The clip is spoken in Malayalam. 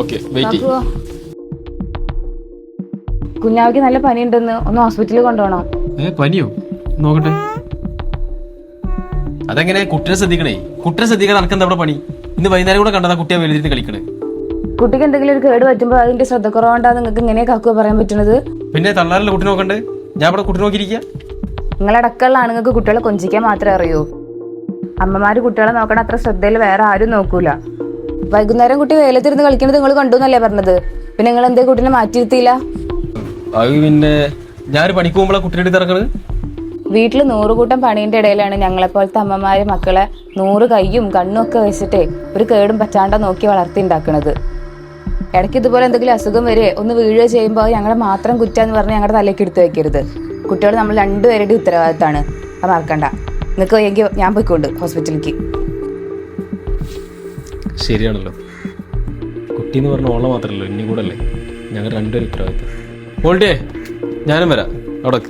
ഓക്കെ വെയിറ്റ് കുഞ്ഞാവിക്ക് നല്ല പനി ഉണ്ടെന്ന് ഒന്ന് ഹോസ്പിറ്റലിൽ കൊണ്ടുപോകണം? ഏ പനിയോ? നോക്കട്ടെ. അതെങ്ങനെ? കുട്ടിനെ ശ്രദ്ധിക്കണേ. കുട്ടിനെ ശ്രദ്ധിക്കാൻ നടക്കുന്ന അവിടെ പണി? ഇന്ന് വൈകുന്നേരം കൂടെ കണ്ടതാ കുട്ടിയെ വെളിയിരുത്തി കളിക്കണേ. കുട്ടിക്ക് എന്തെങ്കിലും ഒരു കേട് പറ്റുമ്പോൾ അതിന്റെ ശ്രദ്ധ കുറവുണ്ടാ നിങ്ങൾക്ക് ഇങ്ങനെ കാക്കുക പറയാൻ പറ്റുന്നത് പിന്നെ തള്ളാരല്ല കുട്ടി നോക്കണ്ടേ? ഞാൻ ഇവിടെ കുട്ടി നോക്കിയിരിക്കുക നിങ്ങളടക്കമുള്ള ആണുങ്ങൾക്ക് കുട്ടികളെ കൊഞ്ചിക്കാൻ മാത്രമേ അറിയൂ. അമ്മമാര് കുട്ടികളെ നോക്കണ അത്ര ശ്രദ്ധയിൽ വേറെ ആരും നോക്കൂല. വൈകുന്നേരം കുട്ടി വെയിലത്തിരുന്ന് കളിക്കണത് നിങ്ങൾ കണ്ടു എന്നല്ലേ പറഞ്ഞത്? പിന്നെ നിങ്ങൾ എന്തേ കുട്ടീനെ മാറ്റിയിരുത്തിയില്ല? അത് പിന്നെ ഞാൻ പണിക്ക് പോകുമ്പോഴാ കുട്ടിയുടെ തിറക്കണത് വീട്ടിൽ നൂറുകൂട്ടം പണീന്റെ ഇടയിലാണ് ഞങ്ങളെപ്പോലത്തെ അമ്മമാര് മക്കളെ നൂറ് കൈയും കണ്ണും ഒക്കെ വെച്ചിട്ടേ ഒരു കേടും പറ്റാണ്ട നോക്കി വളർത്തി ഉണ്ടാക്കണത്. ഇടയ്ക്ക് ഇതുപോലെ എന്തെങ്കിലും അസുഖം വരെ ഒന്ന് വീഴുക ചെയ്യുമ്പോൾ ഞങ്ങളെ മാത്രം കുറ്റാന്ന് പറഞ്ഞ് ഞങ്ങളുടെ തലേക്ക് എടുത്ത് വെക്കരുത്. കുട്ടികൾ നമ്മൾ രണ്ടുപേരുടെ ഉത്തരവാദിത്തമാണ് അത് മറക്കണ്ട. നിങ്ങൾക്ക് വയ്യെങ്കിൽ ഞാൻ പോയിക്കൊണ്ട് ഹോസ്പിറ്റലിലേക്ക്. ശരിയാണല്ലോ. കുട്ടി എന്ന് പറഞ്ഞ ഓള മാത്രമല്ലോ ഇനി കൂടെ അല്ലേ ഞങ്ങൾ രണ്ടുപേരും ഉത്തരവാദിത്തം. ഓൾഡേ ഞാനും വരാം. അവിടെ.